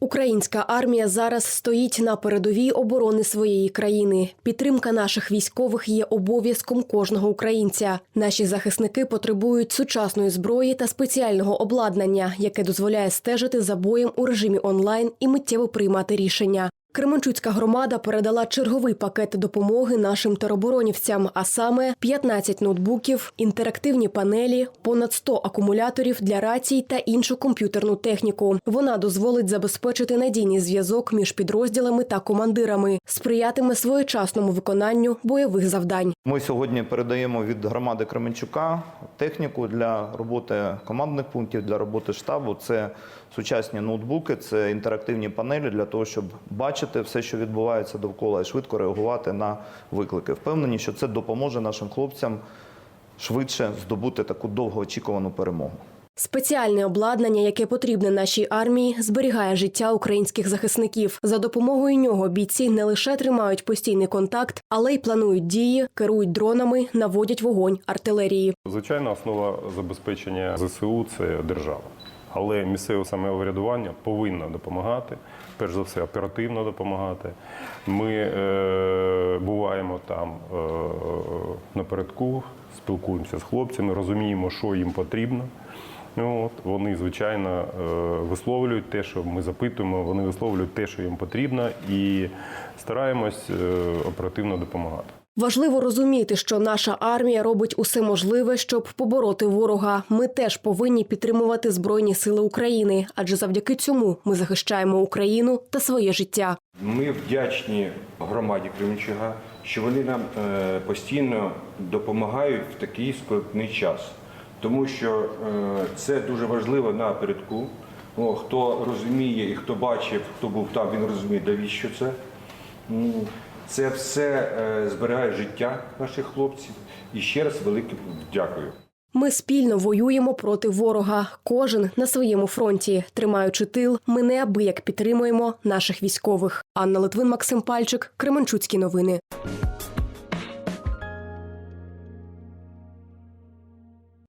Українська армія зараз стоїть на передовій оборони своєї країни. Підтримка наших військових є обов'язком кожного українця. Наші захисники потребують сучасної зброї та спеціального обладнання, яке дозволяє стежити за боєм у режимі онлайн і миттєво приймати рішення. Кременчуцька громада передала черговий пакет допомоги нашим тероборонівцям, а саме 15 ноутбуків, інтерактивні панелі, понад 100 акумуляторів для рацій та іншу комп'ютерну техніку. Вона дозволить забезпечити надійний зв'язок між підрозділами та командирами, сприятиме своєчасному виконанню бойових завдань. Ми сьогодні передаємо від громади Кременчука техніку для роботи командних пунктів, для роботи штабу. Це сучасні ноутбуки, це інтерактивні панелі для того, щоб бачити все, що відбувається довкола, і швидко реагувати на виклики. Впевнені, що це допоможе нашим хлопцям швидше здобути таку довгоочікувану перемогу. Спеціальне обладнання, яке потрібне нашій армії, зберігає життя українських захисників. За допомогою нього бійці не лише тримають постійний контакт, але й планують дії, керують дронами, наводять вогонь артилерії. Звичайно, основа забезпечення ЗСУ це держава. Але місцеве самоврядування повинно допомагати, перш за все, оперативно допомагати. Ми е, буваємо там е, напередку, спілкуємося з хлопцями, розуміємо, що їм потрібно. Ну, от, вони, звичайно, е, висловлюють те, що ми запитуємо, вони висловлюють те, що їм потрібно, і стараємось е, оперативно допомагати. Важливо розуміти, що наша армія робить усе можливе, щоб побороти ворога. Ми теж повинні підтримувати збройні сили України, адже завдяки цьому ми захищаємо Україну та своє життя. Ми вдячні громаді Кременчуга, що вони нам е, постійно допомагають в такий складний час, тому що е, це дуже важливо напередку. Хто розуміє і хто бачив, хто був там, він розуміє, навіщо це. Це все е, зберігає життя наших хлопців. І ще раз велике дякую. Ми спільно воюємо проти ворога. Кожен на своєму фронті, тримаючи тил, ми неабияк підтримуємо наших військових. Анна Литвин, Максим Пальчик, Кременчуцькі новини.